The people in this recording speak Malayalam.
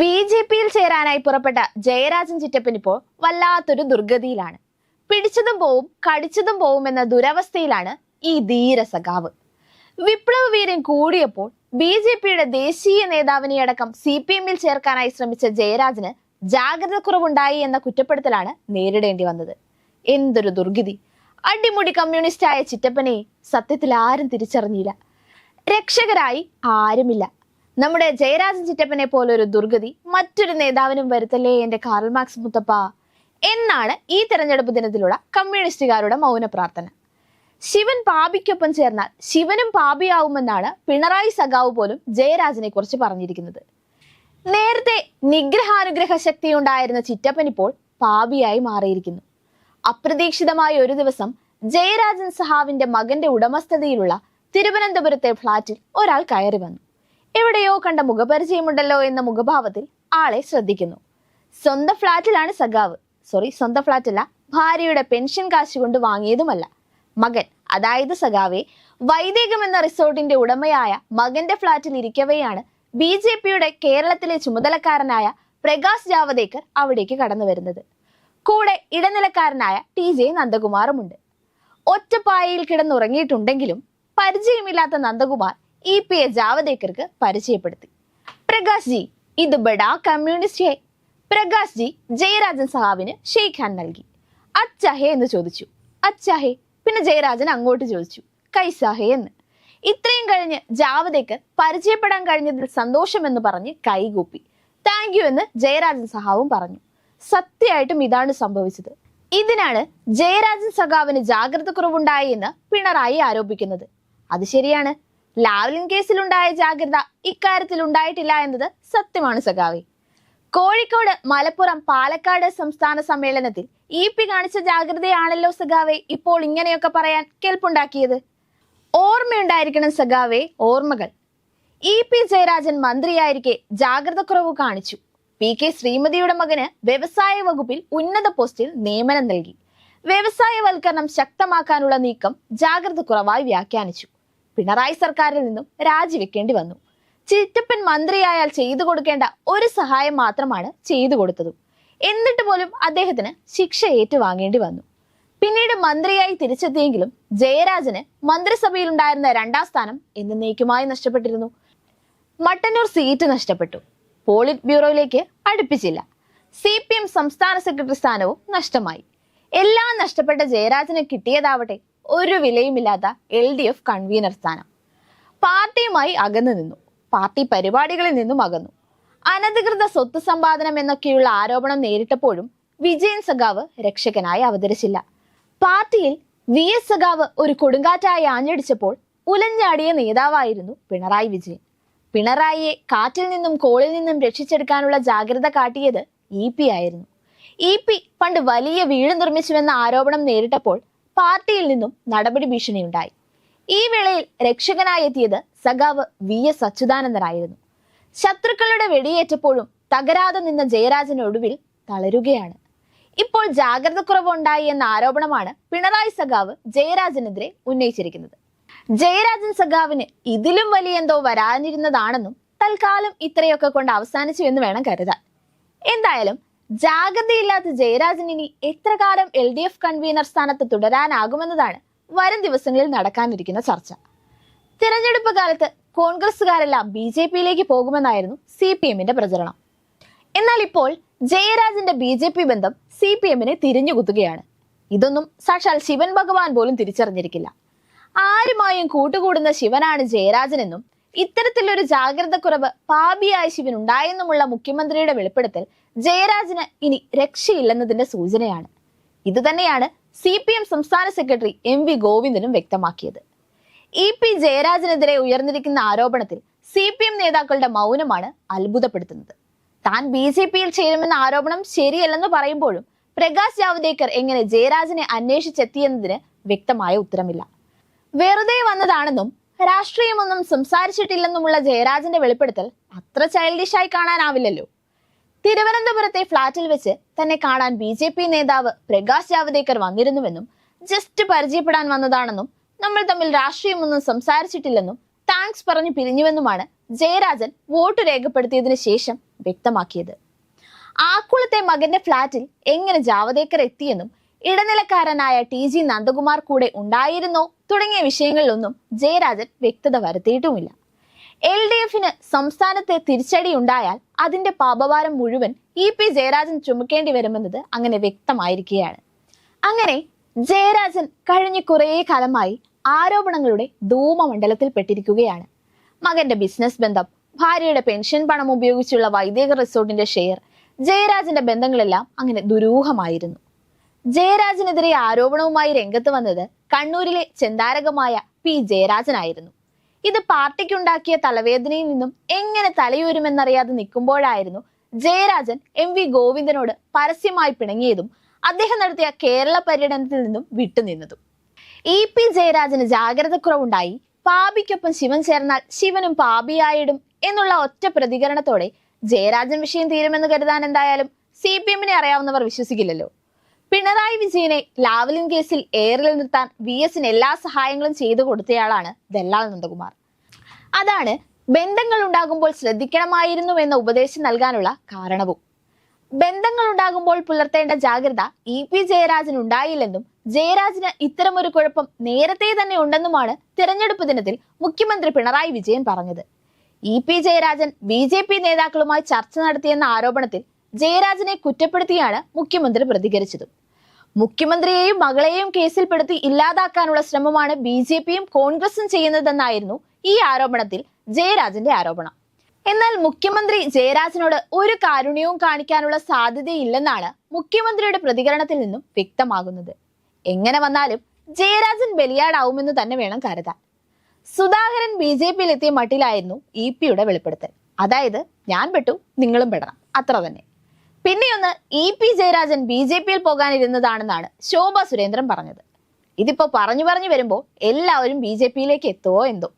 ബി ജെ പിയിൽ ചേരാനായി പുറപ്പെട്ട ജയരാജൻ ചിറ്റപ്പൻ ഇപ്പോൾ വല്ലാത്തൊരു ദുർഗതിയിലാണ്. പിടിച്ചതും പോവും കടിച്ചതും പോവും എന്ന ദുരവസ്ഥയിലാണ് ഈ ധീര സഖാവ്. വിപ്ലവ വീരൻ കൂടിയപ്പോൾ ബി ജെ പിയുടെ ദേശീയ നേതാവിനെ അടക്കം സി പി എമ്മിൽ ചേർക്കാനായി ശ്രമിച്ച ജയരാജന് ജാഗ്രത കുറവുണ്ടായി എന്ന കുറ്റപ്പെടുത്തലാണ് നേരിടേണ്ടി വന്നത്. എന്തൊരു ദുർഗതി. അടിമുടി കമ്മ്യൂണിസ്റ്റായ ചിറ്റപ്പനെ സത്യത്തിൽ ആരും തിരിച്ചറിഞ്ഞില്ല. രക്ഷകരായി ആരുമില്ല. നമ്മുടെ ജയരാജൻ ചിറ്റപ്പനെ പോലൊരു ദുർഗതി മറ്റൊരു നേതാവിനും വരുത്തല്ലേ എന്റെ കാർൽ മാർക്സ് മുത്തപ്പ? എന്നാണ് ഈ തെരഞ്ഞെടുപ്പ് ദിനത്തിലുള്ള കമ്മ്യൂണിസ്റ്റുകാരുടെ മൗന പ്രാർത്ഥന. ശിവൻ പാപിക്കൊപ്പം ചേർന്നാൽ ശിവനും പാപിയാവുമെന്നാണ് പിണറായി സഖാവ് പോലും ജയരാജനെ കുറിച്ച് പറഞ്ഞിരിക്കുന്നത്. നേരത്തെ നിഗ്രഹാനുഗ്രഹ ശക്തി ഉണ്ടായിരുന്ന ചിറ്റപ്പൻ ഇപ്പോൾ പാപിയായി മാറിയിരിക്കുന്നു. അപ്രതീക്ഷിതമായ ഒരു ദിവസം ജയരാജൻ സഹാവിന്റെ മകന്റെ ഉടമസ്ഥതയിലുള്ള തിരുവനന്തപുരത്തെ ഫ്ളാറ്റിൽ ഒരാൾ കയറി വന്നു. എവിടെയോ കണ്ട മുഖപരിചയമുണ്ടല്ലോ എന്ന മുഖഭാവത്തിൽ ആളെ ശ്രദ്ധിക്കുന്നു. സ്വന്തം ഫ്ളാറ്റിലാണ് സഖാവ്. സോറി സ്വന്തം ഫ്ളാറ്റല്ല ഭാര്യയുടെ പെൻഷൻ കാശ് കൊണ്ട് വാങ്ങിയതുമല്ല. മകൻ അതായത് സഖാവെ വൈദേകം എന്ന റിസോർട്ടിന്റെ ഉടമയായ മകന്റെ ഫ്ളാറ്റിൽ ഇരിക്കവെയാണ് ബി ജെ പിയുടെ കേരളത്തിലെ ചുമതലക്കാരനായ പ്രകാശ് ജാവദേക്കർ അവിടേക്ക് കടന്നു വരുന്നത്. കൂടെ ഇടനിലക്കാരനായ ടി ജെ നന്ദകുമാറുമുണ്ട്. ഒറ്റപ്പായയിൽ കിടന്നുറങ്ങിയിട്ടുണ്ടെങ്കിലും പരിചയമില്ലാത്ത നന്ദകുമാർ ഇ പി എ ജാവദേക്കർക്ക് പരിചയപ്പെടുത്തി. പ്രകാശ് ജി ഇത് ബഡാ കമ്മ്യൂണിസ്റ്റ് ഹേ. പ്രകാശ് ജി ജയരാജൻ സഹാബിന് ഷെയ്ഖ് ഹാൻ നൽകി. അച്ചാഹേ എന്ന് ചോദിച്ചു. അച്ചാഹേ പിന്നെ ജയരാജൻ അങ്ങോട്ട് ചോദിച്ചു. കൈസാഹേ എന്ന്. ഇത്രയും കഴിഞ്ഞ് ജാവദേക്കർ പരിചയപ്പെടാൻ കഴിഞ്ഞതിൽ സന്തോഷമെന്ന് പറഞ്ഞ് കൈകൂപ്പി. താങ്ക് യു എന്ന് ജയരാജൻ സഹാവും പറഞ്ഞു. സത്യമായിട്ടും ഇതാണ് സംഭവിച്ചത്. ഇതിനാണ് ജയരാജൻ സഖാവിന് ജാഗ്രത കുറവുണ്ടായി എന്ന് പിണറായി ആരോപിക്കുന്നത്. അത് ശരിയാണ്. ലാവ്ലിൻ കേസിലുണ്ടായ ജാഗ്രത ഇക്കാര്യത്തിൽ ഉണ്ടായിട്ടില്ല എന്നത് സത്യമാണ് സഖാവി. കോഴിക്കോട് മലപ്പുറം പാലക്കാട് സംസ്ഥാന സമ്മേളനത്തിൽ ഇ പി കാണിച്ച ജാഗ്രതയാണല്ലോ സഖാവെ ഇപ്പോൾ ഇങ്ങനെയൊക്കെ പറയാൻ കേൾപ്പുണ്ടാക്കിയത്. ഓർമ്മയുണ്ടായിരിക്കണം സഖാവെ ഓർമ്മകൾ. ഇ പി ജയരാജൻ മന്ത്രിയായിരിക്കെ ജാഗ്രത കുറവ് കാണിച്ചു. പി കെ ശ്രീമതിയുടെ മകന് വ്യവസായ വകുപ്പിൽ ഉന്നത പോസ്റ്റിൽ നിയമനം നൽകി. വ്യവസായവൽക്കരണം ശക്തമാക്കാനുള്ള നീക്കം ജാഗ്രത കുറവായി വ്യാഖ്യാനിച്ചു. പിണറായി സർക്കാരിൽ നിന്നും രാജിവെക്കേണ്ടി വന്നു. ചിറ്റപ്പൻ മന്ത്രിയായാൽ ചെയ്തു കൊടുക്കേണ്ട ഒരു സഹായം മാത്രമാണ് ചെയ്തു കൊടുത്തത്. എന്നിട്ട് പോലും അദ്ദേഹത്തിന് ശിക്ഷ ഏറ്റുവാങ്ങേണ്ടി വന്നു. പിന്നീട് മന്ത്രിയായി തിരിച്ചെത്തിയെങ്കിലും ജയരാജന് മന്ത്രിസഭയിലുണ്ടായിരുന്ന രണ്ടാം സ്ഥാനം എന്നേക്കുമായി നഷ്ടപ്പെട്ടിരുന്നു. മട്ടന്നൂർ സീറ്റ് നഷ്ടപ്പെട്ടു. പോളിറ്റ് ബ്യൂറോയിലേക്ക് അടുപ്പിച്ചില്ല. സി പി എം സംസ്ഥാന സെക്രട്ടറി സ്ഥാനവും നഷ്ടമായി. എല്ലാം നഷ്ടപ്പെട്ട ജയരാജന് കിട്ടിയതാവട്ടെ ഒരു വിലയുമില്ലാത്ത എൽ ഡി എഫ് കൺവീനർ സ്ഥാനം. പാർട്ടിയുമായി അകന്നു നിന്നു. പാർട്ടി പരിപാടികളിൽ നിന്നും അകന്നു. അനധികൃത സ്വത്ത് സമ്പാദനം എന്നൊക്കെയുള്ള ആരോപണം നേരിട്ടപ്പോഴും വിജയൻ സഖാവ് രക്ഷകനായി അവതരിച്ചില്ല. പാർട്ടിയിൽ വി എസ് സഖാവ് ഒരു കൊടുങ്കാറ്റായി ആഞ്ഞടിച്ചപ്പോൾ ഉലഞ്ഞാടിയ നേതാവായിരുന്നു പിണറായി വിജയൻ. പിണറായിയെ കാറ്റിൽ നിന്നും കോളിൽ നിന്നും രക്ഷിച്ചെടുക്കാനുള്ള ജാഗ്രത കാട്ടിയത് ഇ പി ആയിരുന്നു. ഇ പി പണ്ട് വലിയ വീട് നിർമ്മിച്ചുവെന്ന ആരോപണം നേരിട്ടപ്പോൾ പാർട്ടിയിൽ നിന്നും നടപടി ഭീഷണിയുണ്ടായി. ഈ വേളയിൽ രക്ഷകനായി എത്തിയത് സഖാവ് വി എസ് അച്യുതാനന്ദനായിരുന്നു. ശത്രുക്കളുടെ വെടിയേറ്റപ്പോഴും തകരാതെ നിന്ന ജയരാജൻ ഒടുവിൽ തളരുകയാണ്. ഇപ്പോൾ ജാഗ്രത കുറവുണ്ടായി എന്ന ആരോപണമാണ് പിണറായി സഖാവ് ജയരാജനെതിരെ ഉന്നയിച്ചിരിക്കുന്നത്. ജയരാജൻ സഖാവിന് ഇതിലും വലിയ എന്തോ വരാനിരുന്നതാണെന്നും തൽക്കാലം ഇത്രയൊക്കെ കൊണ്ട് അവസാനിച്ചു എന്ന് വേണം കരുതാൻ. എന്തായാലും ജാഗ്രതയില്ലാത്ത ജയരാജൻ ഇനി എത്ര കാലം എൽ ഡി എഫ് കൺവീനർ സ്ഥാനത്ത് തുടരാനാകുമെന്നതാണ് വരും ദിവസങ്ങളിൽ നടക്കാനിരിക്കുന്ന ചർച്ച. തിരഞ്ഞെടുപ്പ് കാലത്ത് കോൺഗ്രസുകാരെല്ലാം ബി ജെ പിയിലേക്ക് പോകുമെന്നായിരുന്നു സി പി എമ്മിന്റെ പ്രചരണം. എന്നാൽ ഇപ്പോൾ ജയരാജന്റെ ബി ജെ പി ബന്ധം സി പി എമ്മിനെ തിരിഞ്ഞുകുത്തുകയാണ്. ഇതൊന്നും സാക്ഷാൽ ശിവൻ ഭഗവാൻ പോലും തിരിച്ചറിഞ്ഞിരിക്കില്ല. ആരുമായും കൂട്ടുകൂടുന്ന ശിവനാണ് ജയരാജനെന്നും ഇത്തരത്തിലൊരു ജാഗ്രത കുറവ് പാപിയായ ശിവൻ ഉണ്ടായെന്നുമുള്ള മുഖ്യമന്ത്രിയുടെ വെളിപ്പെടുത്തൽ ജയരാജന് ഇനി രക്ഷയില്ലെന്നതിന്റെ സൂചനയാണ്. ഇതുതന്നെയാണ് സി പി എം സംസ്ഥാന സെക്രട്ടറി എം വി ഗോവിന്ദനും വ്യക്തമാക്കിയത്. ഇ പി ജയരാജനെതിരെ ഉയർന്നിരിക്കുന്ന ആരോപണത്തിൽ സി പി എം നേതാക്കളുടെ മൗനമാണ് അത്ഭുതപ്പെടുത്തുന്നത്. താൻ ബി ജെ പിയിൽ ചേരുമെന്ന ആരോപണം ശരിയല്ലെന്ന് പറയുമ്പോഴും പ്രകാശ് ജാവ്ദേക്കർ എങ്ങനെ ജയരാജനെ അന്വേഷിച്ചെത്തിയെന്നതിന് വ്യക്തമായ ഉത്തരമില്ല. വെറുതെ വന്നതാണെന്നും രാഷ്ട്രീയമൊന്നും സംസാരിച്ചിട്ടില്ലെന്നുമുള്ള ജയരാജന്റെ വെളിപ്പെടുത്തൽ അത്ര ചൈൽഡിഷായി കാണാനാവില്ലല്ലോ. തിരുവനന്തപുരത്തെ ഫ്ളാറ്റിൽ വെച്ച് തന്നെ കാണാൻ ബി ജെ പി നേതാവ് പ്രകാശ് ജാവദേക്കർ വന്നിരുന്നുവെന്നും ജസ്റ്റ് പരിചയപ്പെടാൻ വന്നതാണെന്നും നമ്മൾ തമ്മിൽ രാഷ്ട്രീയമൊന്നും സംസാരിച്ചിട്ടില്ലെന്നും താങ്ക്സ് പറഞ്ഞു പിരിഞ്ഞുവെന്നുമാണ് ജയരാജൻ വോട്ട് രേഖപ്പെടുത്തിയതിനു ശേഷം വ്യക്തമാക്കിയത്. ആക്കുളത്തെ മകന്റെ ഫ്ളാറ്റിൽ എങ്ങനെ ജാവദേക്കർ എത്തിയെന്നും ഇടനിലക്കാരനായ ടി ജി നന്ദകുമാർ കൂടെ ഉണ്ടായിരുന്നോ തുടങ്ങിയ വിഷയങ്ങളിലൊന്നും ജയരാജൻ വ്യക്തത വരുത്തിയിട്ടുമില്ല. എൽ ഡി എഫിന് സംസ്ഥാനത്തെ തിരിച്ചടി ഉണ്ടായാൽ അതിന്റെ പാപഭാരം മുഴുവൻ ഇ പി ജയരാജൻ ചുമക്കേണ്ടി വരുമെന്നത് അങ്ങനെ വ്യക്തമായിരിക്കുകയാണ്. അങ്ങനെ ജയരാജൻ കഴിഞ്ഞ കുറേ കാലമായി ആരോപണങ്ങളുടെ ധൂമമണ്ഡലത്തിൽ പെട്ടിരിക്കുകയാണ്. മകന്റെ ബിസിനസ് ബന്ധം ഭാര്യയുടെ പെൻഷൻ പണം ഉപയോഗിച്ചുള്ള വൈദിക റിസോർട്ടിന്റെ ഷെയർ ജയരാജന്റെ ബന്ധങ്ങളെല്ലാം അങ്ങനെ ദുരൂഹമായിരുന്നു. ജയരാജനെതിരെ ആരോപണവുമായി രംഗത്ത് വന്നത് കണ്ണൂരിലെ ചെന്താരകമായ പി ജയരാജനായിരുന്നു. ഇത് പാർട്ടിക്കുണ്ടാക്കിയ തലവേദനയിൽ നിന്നും എങ്ങനെ തലയൂരുമെന്നറിയാതെ നിൽക്കുമ്പോഴായിരുന്നു ജയരാജൻ എം വി ഗോവിന്ദനോട് പരസ്യമായി പിണങ്ങിയതും അദ്ദേഹം നടത്തിയ കേരള പര്യടനത്തിൽ നിന്നും വിട്ടുനിന്നതും. ഇ പി ജയരാജന് ജാഗ്രതക്കുറവുണ്ടായി. പാപിക്കൊപ്പം ശിവൻ ചേർന്നാൽ ശിവനും പാപിയായിടും എന്നുള്ള ഒറ്റ പ്രതികരണത്തോടെ ജയരാജൻ വിഷയം തീരുമെന്ന് കരുതാൻ എന്തായാലും സി പി എമ്മിനെ അറിയാവുന്നവർ വിശ്വസിക്കില്ലല്ലോ. പിണറായി വിജയനെ ലാവലിൻ കേസിൽ എയറിൽ നിർത്താൻ വി എസിന് എല്ലാ സഹായങ്ങളും ചെയ്തു കൊടുത്തയാളാണ് ദല്ലാൽ നന്ദകുമാർ. അതാണ് ബന്ധങ്ങൾ ഉണ്ടാകുമ്പോൾ ശ്രദ്ധിക്കണമായിരുന്നു എന്ന ഉപദേശം നൽകാനുള്ള കാരണവും. ബന്ധങ്ങൾ ഉണ്ടാകുമ്പോൾ പുലർത്തേണ്ട ജാഗ്രത ഇ പി ജയരാജൻ ഉണ്ടായില്ലെന്നും ജയരാജന് ഇത്തരമൊരു കുഴപ്പം നേരത്തെ തന്നെ ഉണ്ടെന്നുമാണ് തിരഞ്ഞെടുപ്പ് ദിനത്തിൽ മുഖ്യമന്ത്രി പിണറായി വിജയൻ പറഞ്ഞത്. E P Jayarajan B J P നേതാക്കളുമായി ചർച്ച നടത്തിയെന്ന ആരോപണത്തിൽ ജയരാജനെ കുറ്റപ്പെടുത്തിയാണ് മുഖ്യമന്ത്രി പ്രതികരിച്ചത്. മുഖ്യമന്ത്രിയെയും മകളെയും കേസിൽപ്പെടുത്തി ഇല്ലാതാക്കാനുള്ള ശ്രമമാണ് ബി ജെ പിയും കോൺഗ്രസും ചെയ്യുന്നതെന്നായിരുന്നു ഈ ആരോപണത്തിൽ ജയരാജന്റെ ആരോപണം. എന്നാൽ മുഖ്യമന്ത്രി ജയരാജനോട് ഒരു കാരുണ്യവും കാണിക്കാനുള്ള സാധ്യതയില്ലെന്നാണ് മുഖ്യമന്ത്രിയുടെ പ്രതികരണത്തിൽ നിന്നും വ്യക്തമാകുന്നത്. എങ്ങനെ വന്നാലും ജയരാജൻ ബലിയാടാവുമെന്ന് തന്നെ വേണം കരുതാൻ. സുധാകരൻ ബി ജെ പിയിൽ എത്തിയ മട്ടിലായിരുന്നു ഇ പിയുടെ വെളിപ്പെടുത്തൽ. അതായത് ഞാൻ പെട്ടു നിങ്ങളും പെടണം. അത്ര തന്നെ. പിന്നെയൊന്ന് E P Jayarajan B J പിയിൽ പോകാനിരുന്നതാണെന്നാണ് ശോഭ സുരേന്ദ്രൻ പറഞ്ഞത്. ഇതിപ്പോ പറഞ്ഞു പറഞ്ഞു വരുമ്പോൾ എല്ലാവരും ബി ജെ പിയിലേക്ക് എത്തുവോ എന്തോ.